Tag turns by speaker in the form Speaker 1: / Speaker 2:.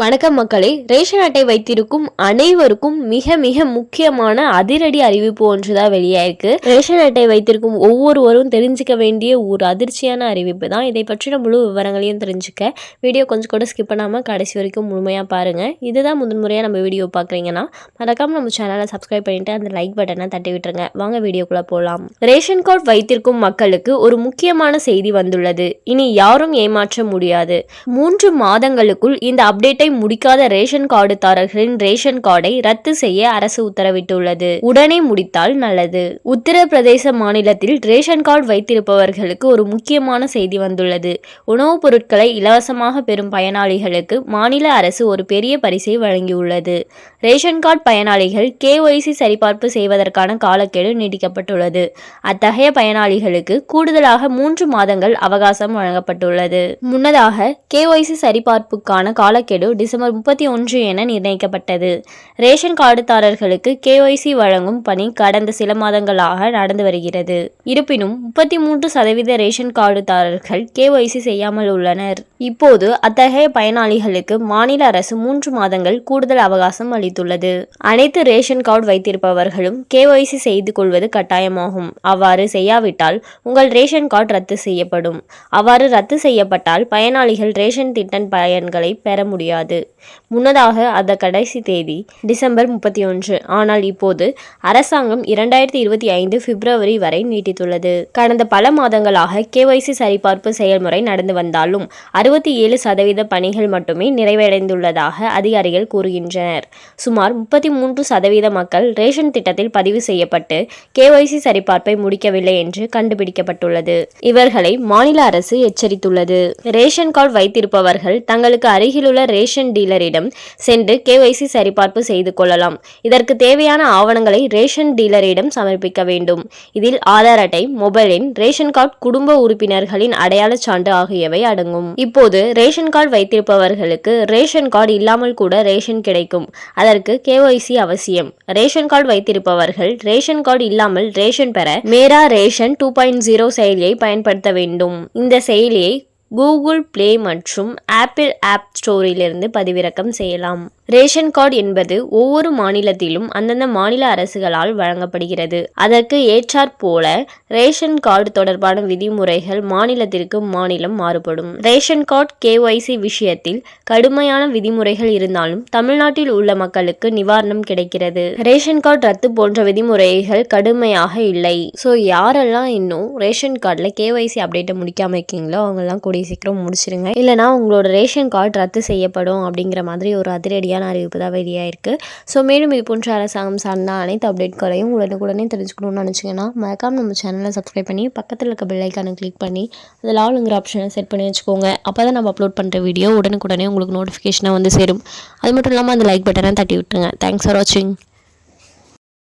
Speaker 1: வணக்கம் மக்களே. ரேஷன் அட்டை வைத்திருக்கும் அனைவருக்கும் மிக மிக முக்கியமான அதிரடி அறிவிப்பு ஒன்றுதான் வெளியாயிருக்கு. ரேஷன் அட்டை வைத்திருக்கும் ஒவ்வொருவரும் தெரிஞ்சுக்க வேண்டிய ஒரு அதிர்ச்சியான அறிவிப்பு தான். இதை பற்றின முழு விவரங்களையும் தெரிஞ்சுக்க வீடியோ கொஞ்சம் கூட ஸ்கிப் பண்ணாமல் கடைசி வரைக்கும் முழுமையாக பாருங்கள் இதுதான் முதன்முறையாக நம்ம வீடியோ பார்க்குறீங்கன்னா மறக்காமல் நம்ம சேனலை சப்ஸ்கிரைப் பண்ணிவிட்டு அந்த லைக் பட்டனை தட்டி விட்டுருங்க. வாங்க வீடியோக்குள்ளே போகலாம் ரேஷன் கார்டு வைத்திருக்கும் மக்களுக்கு ஒரு முக்கியமான செய்தி வந்துள்ளது. இனி யாரும் ஏமாற்ற முடியாது. மூன்று மாதங்களுக்குள் இந்த அப்டேட் பதிவேட்டை முடிக்காத ரேஷன் கார்டுதாரர்களின் ரேஷன் கார்டை ரத்து செய்ய அரசு உத்தரவிட்டுள்ளது. உடனே முடித்தால் நல்லது. உத்தரப்பிரதேச மாநிலத்தில் ரேஷன் கார்டு வைத்திருப்பவர்களுக்கு ஒரு முக்கியமான செய்தி வந்துள்ளது. உணவுப் பொருட்களை இலவசமாக பெறும் பயனாளிகளுக்கு மாநில அரசு ஒரு பெரிய பரிசை வழங்கியுள்ளது. ரேஷன் கார்டு பயனாளிகள் கேஒய்சி சரிபார்ப்பு செய்வதற்கான காலக்கெடு நீட்டிக்கப்பட்டுள்ளது. அத்தகைய பயனாளிகளுக்கு கூடுதலாக மூன்று மாதங்கள் அவகாசம் வழங்கப்பட்டுள்ளது. முன்னதாக கேஒய்சி சரிபார்ப்புக்கான காலக்கெடு டிசம்பர் முப்பத்தி ஒன்று என நிர்ணயிக்கப்பட்டது. ரேஷன் கார்டுதாரர்களுக்கு கேஒய்சி வழங்கும் பணி கடந்த சில மாதங்களாக நடந்து வருகிறது. இருப்பினும் முப்பத்தி மூன்று சதவீத ரேஷன் கார்டுதாரர்கள் கேஒய்சி செய்யாமல் உள்ளனர். இப்போது அத்தகைய பயனாளிகளுக்கு மாநில அரசு மூன்று மாதங்கள் கூடுதல் அவகாசம் அளித்துள்ளது. அனைத்து ரேஷன் கார்டு வைத்திருப்பவர்களும் கேஒய்சி செய்து கொள்வது கட்டாயமாகும். அவ்வாறு செய்யாவிட்டால் உங்கள் ரேஷன் கார்டு ரத்து செய்யப்படும். அவ்வாறு ரத்து செய்யப்பட்டால் பயனாளிகள் ரேஷன் திட்டம் பயன்களை பெற முடியாது. முன்னதாக அந்த கடைசி தேதி டிசம்பர் முப்பத்தி ஒன்று ஆனால் இப்போது அரசாங்கம் இரண்டாயிரத்தி இருபத்தி ஐந்து பிப்ரவரி வரை நீட்டித்துள்ளது. கடந்த பல மாதங்களாக கேஒய்சி சரிபார்ப்பு செயல்முறை நடந்து வந்தாலும் அறுபத்தி ஏழு சதவீத பணிகள் மட்டுமே நிறைவடைந்துள்ளதாக அதிகாரிகள் கூறுகின்றனர். சுமார் முப்பத்தி மூன்று சதவீத மக்கள் ரேஷன் திட்டத்தில் பதிவு செய்யப்பட்டு கேஒய்சி சரிபார்ப்பை முடிக்கவில்லை என்று கண்டுபிடிக்கப்பட்டுள்ளது. இவர்களை மாநில அரசு எச்சரித்துள்ளது. ரேஷன் கார்டு வைத்திருப்பவர்கள் தங்களுக்கு அருகிலுள்ள ரேஷன் டீலரிடம் சென்று கேஒய்சி சரிபார்ப்பு செய்து கொள்ளலாம். இதற்கு தேவையான ஆவணங்களை ரேஷன் டீலரிடம் சமர்ப்பிக்க வேண்டும். இதில் ஆதார் அட்டை மொபைல் எண் ரேஷன் கார்டு குடும்ப உறுப்பினர்களின் அடையாள சான்று ஆகியவை அடங்கும். இப்போது ரேஷன் கார்டு வைத்திருப்பவர்களுக்கு ரேஷன் கார்டு இல்லாமல் கூட ரேஷன் கிடைக்கும். அதற்கு கேஒய்சி அவசியம். ரேஷன் கார்டு வைத்திருப்பவர்கள் ரேஷன் கார்டு இல்லாமல் ரேஷன் பெற Mera ration two point zero செயலியை பயன்படுத்த வேண்டும். இந்த செயலியை கூகுள் பிளே மற்றும் ஆப்பிள் ஆப் ஸ்டோரிலிருந்து பதிவிறக்கம் செய்யலாம். ரேஷன் கார்டு என்பது ஒவ்வொரு மாநிலத்திலும் அந்தந்த மாநில அரசுகளால் வழங்கப்படுகிறது. அதற்கு ஏற்றாற் போல ரேஷன் கார்டு தொடர்பான விதிமுறைகள் மாநிலத்திற்கு மாநிலம் மாறுபடும். ரேஷன் கார்டு கேஒய்சி விஷயத்தில் கடுமையான விதிமுறைகள் இருந்தாலும் தமிழ்நாட்டில் உள்ள மக்களுக்கு நிவாரணம் கிடைக்கிறது. ரேஷன் கார்டு ரத்து போன்ற விதிமுறைகள் கடுமையாக இல்லை. ஸோ யாரெல்லாம் இன்னும் ரேஷன் கார்டில் கேஒய்சி அப்டேட்டை முடிக்காமல் இருக்கீங்களோ அவங்கெல்லாம் கூடிய சீக்கிரம் முடிச்சிருங்க. இல்லைனா உங்களோட ரேஷன் கார்டு ரத்து செய்யப்படும் அப்படிங்கிற மாதிரி ஒரு அதிரடியான அறிவிப்பு தான் வெளியாயிருக்கு. ஸோ மேலும் இது போன்ற அரசாங்கம் சார்ந்த அனைத்து அப்டேட்களையும் உடனுக்குடனே தெரிஞ்சுக்கணும்னு நினச்சிங்கன்னா மறக்காம நம்ம சேனலை சப்ஸ்கிரைப் பண்ணி பக்கத்தில் இருக்க பெல்லைக்கான கிளிக் பண்ணி அதில் ஆளுங்கிற ஆப்ஷனை செட் பண்ணி வச்சுக்கோங்க. அப்போ தான் நம்ம அப்லோட் பண்ணுற வீடியோ உடனுக்குடனே உங்களுக்கு நோட்டிஃபிகேஷனாக வந்து சேரும். அது மட்டும் இல்லாமல் அந்த லைக் பட்டனை தட்டி விட்டுருங்க. தேங்க்ஸ் ஃபார் வாட்சிங்